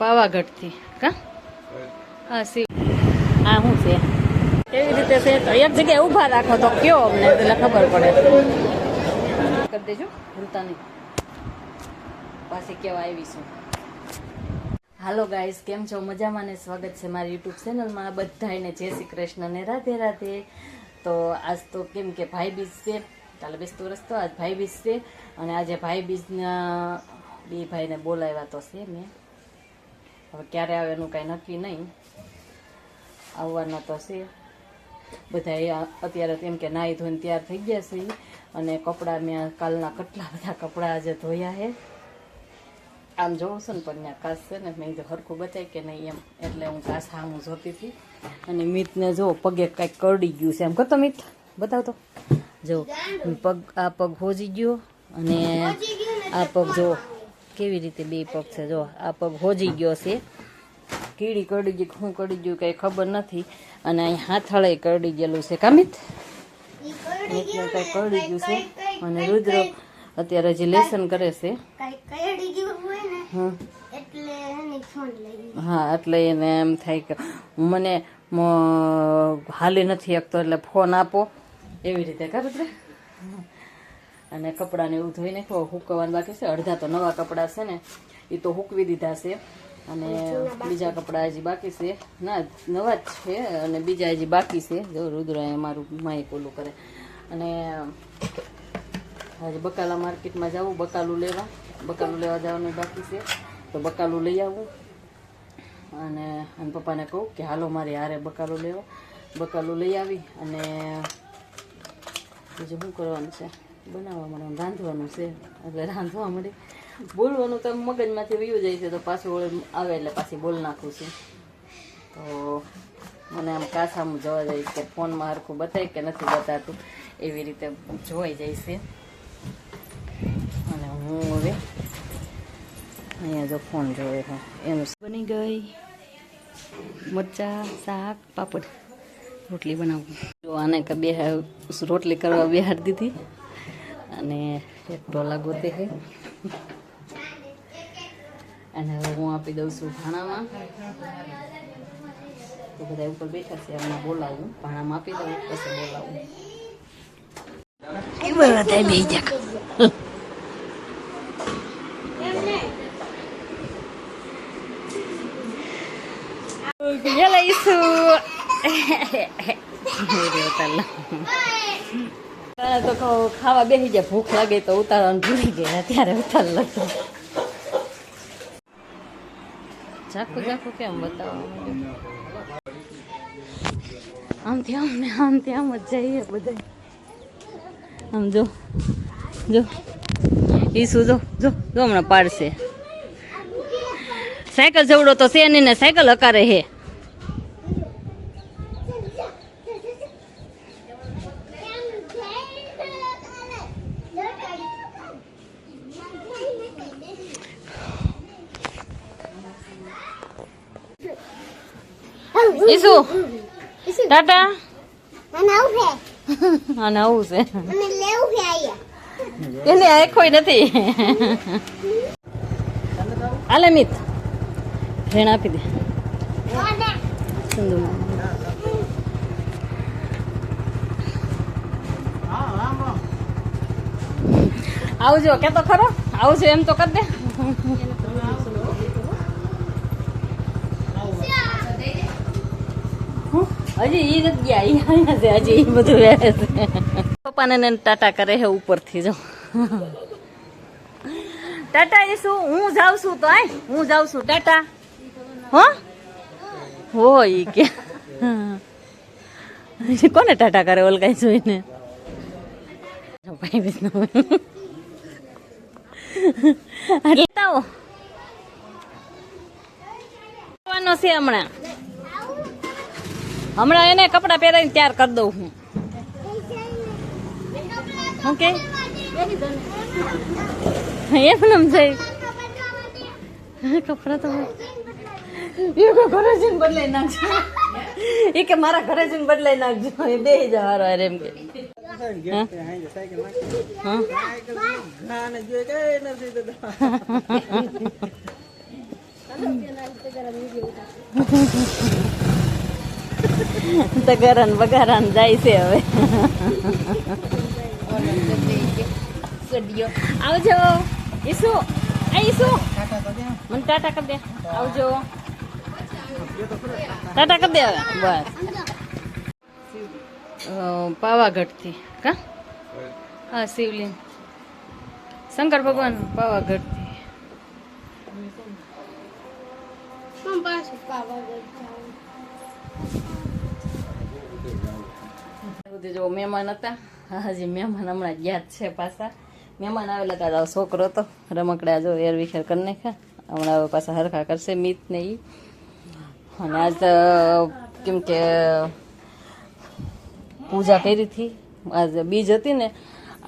પાવાગઢથી. કા? હા શિવ હા શું છે? કેવી રીતે છે તો એક જગ્યાએ ઊભા રાખો તો કયો અમને એટલે ખબર પડે. કરી દેજો, ભૂલતા નહીં. પાછી કેવા આવીશું હાલો ગાઈઝ કેમ છો? મજામાં ને સ્વાગત છે મારી યુટ્યુબ ચેનલમાં બધાને જય શ્રી કૃષ્ણ ને રાધે રાધે. તો આજ તો કેમ કે ભાઈ બીજ છે. કાલે બેસતો રસ્તો, આજ ભાઈ બીજ છે. અને આજે ભાઈ બીજના બે ભાઈને બોલાવ્યા તો છે મેં. હવે ક્યારે આવે એનું કાંઈ નક્કી નહીં. આવવાના તો છે. બધા અત્યારે તેમ કે નાહી ધોઈને તૈયાર થઈ ગયા છે. અને કપડાં મેં કાલના કેટલા બધા કપડાં આજે ધોયા છે. આમ જોઉં છું ને, પણ ત્યાં કાસ છે ને, મેં હરખું બતાવી કે નહીં એમ. એટલે હું કાસ હામું જોતી હતી. અને મિતને જો પગે કાંઈક કરડી ગયું છે. એમ કરતો મિત, બતાવતો. જો, પગ, આ પગ હોજી ગયો. અને આ પગ જો કેવી રીતે બે પગ છે? જો આ પગ હોજી ગયો છે. કીડી કરડી ગઈ શું કરડી ગયું કંઈ ખબર નથી. અને અહીં હાથળે કરડી ગયેલું છે. કામિત? કંઈ કરડી ગયું છે. અને રુદ્ર અત્યારે જે લેસન કરે છે. હા. એટલે એને એમ થાય કે મને હાલી નથી શકતો એટલે ફોન આપો. એવી રીતે કરે અને કપડાને એવું ધોઈ નાખો હુકવાનું બાકી છે. અડધા તો નવા કપડાં છે ને એ તો હૂકવી દીધા છે. અને બીજા કપડાં હજી બાકી છે. ના નવા જ છે અને બીજા હજી બાકી છે. જો રુદ્ર અહીંયા મારું માઇક ઓલું કરે. અને હજી બકાલા માર્કેટમાં જવું બકાલું લેવા. બકાલું લેવા જવાનું બાકી છે. તો બકાલું લઈ આવું. અને અને પપ્પાને કહું કે હાલો મારે હારે બકાલું લેવા. બકાલું લઈ આવી અને બીજું શું કરવાનું છે? બનાવવા મળે રાંધવાનું છે. એટલે રાંધવા મળે. બોલવાનું તો મગજમાંથી વયું જાય છે તો પાછું આવે એટલે પાછી બોલ નાખું છું. તો મને આમ કાસામાં જોવા જાય કે ફોનમાં હરખું બતાય કે નથી બતાતું એવી રીતે જોવાઈ જાય છે. અને હું હવે અહીંયા જો ફોન જોવે છે એનું બની ગઈ મરચા શાક પાપડ. રોટલી બનાવું. જો આને કે બે રોટલી કરવા બેહાર દીધી. અને એક ઢોલા ગોતે છે. અને હવે હું આપી દઉં છું ભાણામાં. તો બધા ઉપર બેઠા છે હમણાં બોલાવું. ભાણામાં આપી દઉં પછી બોલાવું. બધા બે. તો ખાવા બેસી જાય ભૂખ લાગે તો ઉતારવાનું ભૂલી ગયા. ત્યારે ઉતાર લખો ઝાકું ઝાકું કેમ બતાવવા આમથી આમ ને આમ જ જઈએ બધા આમ જો જો. ઈસુ જો જો જો હમણાં પાડશે. સાયકલ જવડો તો છે નહીં ને સાયકલ હકારે હે ઈસુ ટાટા? અને આવું છે. એને આખોય નથી. આલે મિત. રેણ આપી દે. સિંધુ આવજો કે તો ખરો? આવજો એમ તો કરી દે. હજી એ નથી ગયા. અહીંયા છે. હજી એ બધું પપ્પાને ટાટા કરે છે ઉપરથી જો. ટાટા એ શું? હું જાઉં છું તો હું જાઉં છું. ટાટા. હો? હો કે. કોને ટાટા કરે જોઈને? વિષ્ણુ. એટલે આવો છે હમણાં. હમણાં એને કપડાં પહેરાવીને તૈયાર કરી દઉં હું. હું કે? એમ જઈ કપડાં તો એ કે ઘરે જઈને બદલાઈ નાખજો. એ કે મારા ઘરે જઈને બદલાઈ નાખજો. એ બે જવારો હારે એમ કે? તગારાન બગારાન જાય છે હવે. આવજો. ઈસુ આ ઈસુ. મને ટાટા કરી દે. આવજો. ટાટા કરી દે હવે. બસ. અ, પાવાગઢથી કા? હા શિવલિંગ. શંકર ભગવાન પાવાગઢથી. મમ્મી પાસે પાવાગઢ જાવું. સુધી જો મહેમાન હતા. હજી મહેમાન હમણાં યાદ છે પાછા. મહેમાન આવેલા હતા છોકરો હતો રમકડા જો વેર વિખેર કરી નાખ્યા. હમણાં હવે પાછા હરખા કરશે મીત ને એ અને આજ કેમ કે પૂજા કરી હતી. આજ બીજ હતી ને,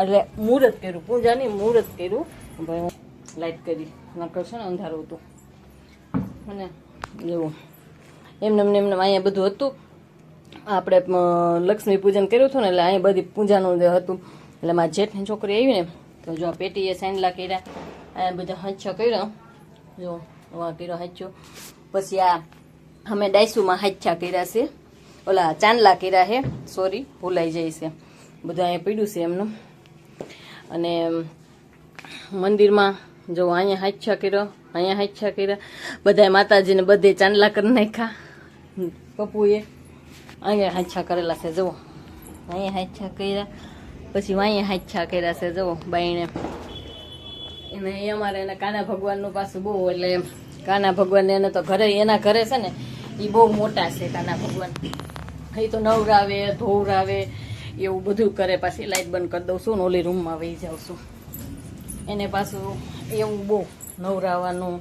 એટલે મુહૂર્ત કર્યું. પૂજા નહીં, મુહૂર્ત કર્યું. ભાઈ હું લાઈટ કરી. નકર છે ને અંધારું હતું. અને એવું. એમને એમને એમને અહીંયા બધું હતું. આપણે લક્ષ્મી પૂજન કર્યું હતું ને, એટલે અહીં બધી પૂજાનું હતું, એટલે મારા જેઠની છોકરી આવી ને, તો જો પેટીએ સાંડલા કર્યા અહીંયા બધા હાચો કર્યો. જો વા કર્યો હાચો પછી આ અમે ડાયસુમાં હાચા કર્યા છે. ઓલા ચાંદલા કર્યા છે. સોરી ભૂલાઈ જાય છે. બધું અહીંયા પીડ્યું છે એમનું. અને મંદિરમાં જો અહીંયા હાચા કર્યો, અહીંયા હાચા કર્યા. બધાય માતાજીને બધે ચાંદલા કરી નાખ્યા. પપ્પુએ અહીંયા હાચા કરેલા છે જુઓ અહીંયા હાચા કર્યા પછી અહીંયા હાચા કર્યા છે જુઓ બાઈને એને અમારે એના કાના ભગવાનનું પાછું બહુ એટલે એમ કાના ભગવાન એને તો ઘરે એના ઘરે છે ને એ બહુ મોટા છે કાના ભગવાન એ તો નવરાવે ધોવરાવે એવું બધું કરે પાછી લાઈટ બંધ કરી દઉં છું ને ઓલી રૂમમાં વહી જાઉં છું એને પાછું એવું બહુ નવરાવાનું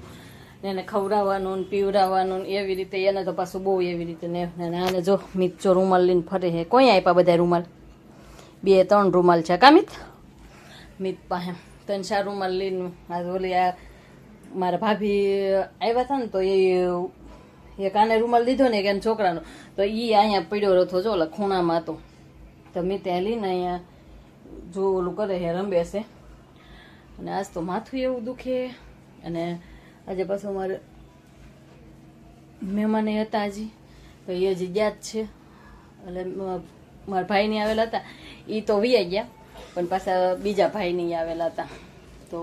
એને ખવડાવવાનું ને પીવડાવવાનું એવી રીતે એને તો પાછું બહુ એવી રીતે ને આને જો મિત જો રૂમાલ લઈને ફરે છે કોઈ આપ્યા બધા રૂમાલ? બે ત્રણ રૂમાલ છે કા મિત? પાસે ત્રણ ચાર રૂમાલ લઈને આ ઓલી આ મારા ભાભી આવ્યા હતા ને તો એ એ કાને રૂમાલ દીધો ને કે છોકરાનો. તો એ અહીંયા પડ્યો રથો જો ઓલા ખૂણામાં હતો. તો મેં ત્યાં લઈને અહીંયા જો ઓલું કરે છે રંબે છે. અને આજ તો માથું એવું દુખે અને આજે પાછું મારે મહેમાન હતા હજી. તો એ હજી ગયા જ છે. એટલે મારા મારા ભાઈની આવેલા હતા. એ તો વી ગયા, પણ પાછા બીજા ભાઈની આવેલા હતા. તો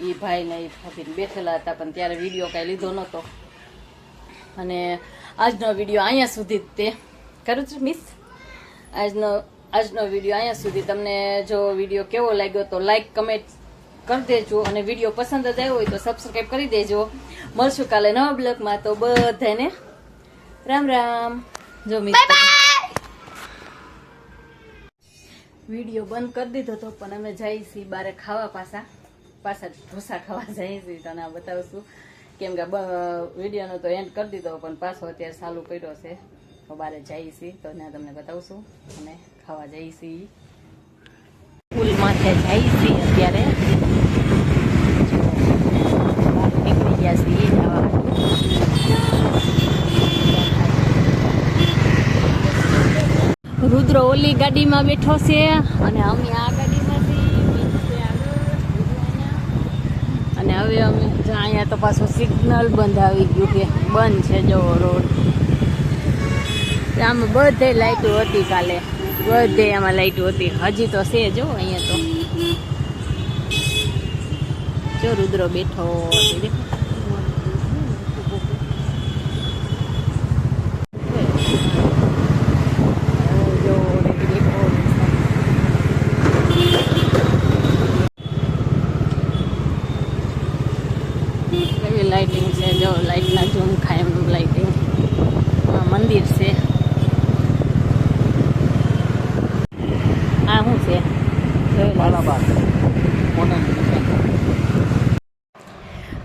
એ ભાઈને એ ભાભીને બેઠેલા હતા, પણ ત્યારે વીડિયો કાંઈ લીધો નહોતો અને આજનો વીડિયો અહીંયા સુધી જ તે. કરું છું મિસ? આજનો આજનો વીડિયો અહીંયા સુધી. તમને જો વીડિયો કેવો લાગ્યો તો લાઈક કમેન્ટ કરી દેજો અને વીડિયો પસંદ જ આવ્યો હોય તો સબસ્ક્રાઈબ કરી દેજો. મળશું કાલે નવા બ્લોગમાં. તો બધાને રામ રામ. જો મિત્ર. વીડિયો બંધ કરી દીધો તો પણ અમે જઈએ છીએ બારે ખાવા પાછા. પાછા ઢોસા ખાવા જઈએ છીએ. તને આ બતાવશું. કેમ કે વિડીયોનો તો એન્ડ કરી દીધો પણ પાછો અત્યારે ચાલુ કર્યો છે. તો બારે જઈએ છીએ. તો ત્યાં તમને બતાવશું. અને ખાવા જઈએ છીએ. સ્કૂલમાંથી જઈએ છીએ અત્યારે. ગયા છીએ જવા રુદ્ર ઓલી ગાડીમાં બેઠો છે. અને અમે આ ગાડીમાં છીએ મિત છે આગળ, રુદ્ર અહીંયા. અને હવે અમે અહીંયા તો પાછું સિગ્નલ બંધ આવી ગયું કે બંધ છે જો રોડ આમાં બધે લાઈટો હતી કાલે. બધે આમાં લાઈટો હતી. હજી તો છે જો અહીંયા તો. જો રુદ્રો બેઠો દેખો. જો દેખો. એવી લાઇટિંગ છે જો લાઇટના ઝૂમ ખાય એમ લાઇટિંગ મંદિર છે આ શું છે જોયેલા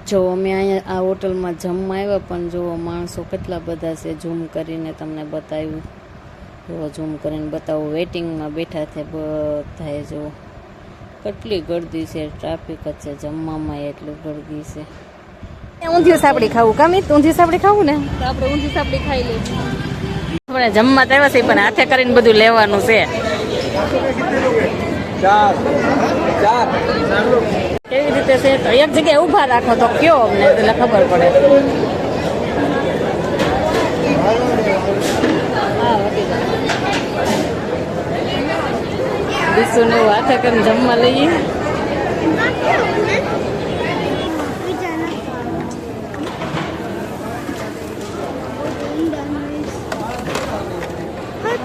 જો અમે અહીંયા આ હોટલમાં જમવા આવ્યા પણ જુઓ માણસો કેટલા બધા છે ઝૂમ કરીને તમને બતાવ્યું. જુઓ ઝૂમ કરીને બતાવું. વેટિંગમાં બેઠા છે બધાએ જુઓ. કેટલી ગળદી છે ટ્રાફિક જ છે જમવામાં એટલી ગળદી છે. ઊંધિયું સાપડી ખાવું કામી ઊંધિયું સાપડી ખાવું ને? તો આપણે ઊંધિયું સાપડી ખાઈ લઈશું આપણે જમવા તો આવ્યા છે પણ હાથે કરીને બધું લેવાનું છે. ચાર ચાર. કેવી રીતે છે? એક જગ્યાએ ઊભા રાખો તો કયો અમને એટલે ખબર પડે. વિશુને હાથે કરીને જમવા લઈએ?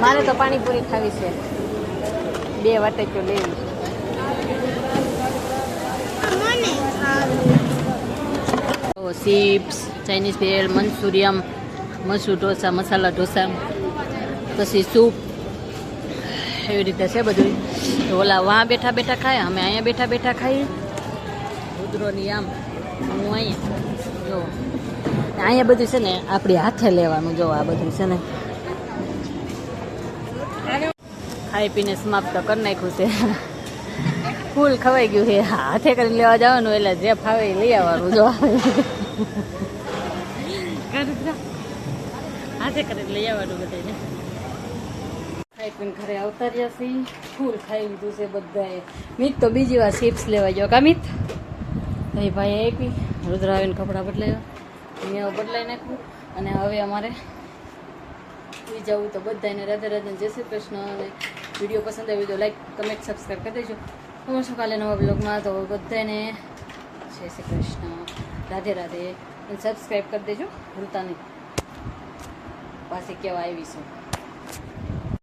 મારે તો પાણીપુરી ખાવી છે. બે વાટકીઓ લેવી મને ખાવું તો ચિપ્સ, ચાઇનીઝ ભેળ મંચુરિયમ મસૂર ઢોસા, મસાલા ઢોસા, પછી સૂપ. એવી રીતે છે બધું તો ઓલા વાં બેઠા બેઠા ખાય, અમે અહીંયા બેઠા બેઠા ખાઈએ. રુદ્રોની આમ, હું અહીંયા. જો. અહીંયા બધું છે ને, આપણી હાથે લેવાનું, જો આ બધું છે ને. ખાઈ પીને સમાપ્ત કરી નાખ્યું છે. ફૂલ ખવાઈ ગયું છે. હાથે કરીને લેવા જવાનું એટલે જે ફાવે લઈ આવવાનું જો. હાથે કરીને લઈ આવવાનું બધાને ખાઈ પીને ઘરે આવતા રહ્યા છીએ. ફૂલ ખાઈ લીધું છે બધાએ. મિત તો બીજી વાર ચિપ્સ લેવા ગયો કા એ ભાઈ આપી. રુદ્ર કપડાં બદલાવ્યા. અહીંયા બદલાઈ નાખ્યું. અને હવે અમારે સુઈ જવું તો બધાને રાધે રાધે જય શ્રી કૃષ્ણ. અને વીડિયો પસંદ આવ્યો તો લાઈક કમેન્ટ સબસ્ક્રાઈબ કરી દેજો. મળશું સકાલે નવા બ્લોગમાં તો બધાને જય શ્રી કૃષ્ણ. રાધે રાધે. સબસ્ક્રાઈબ કરી દેજો. ભૂલતા નહીં. પાછી કેવા આવીશું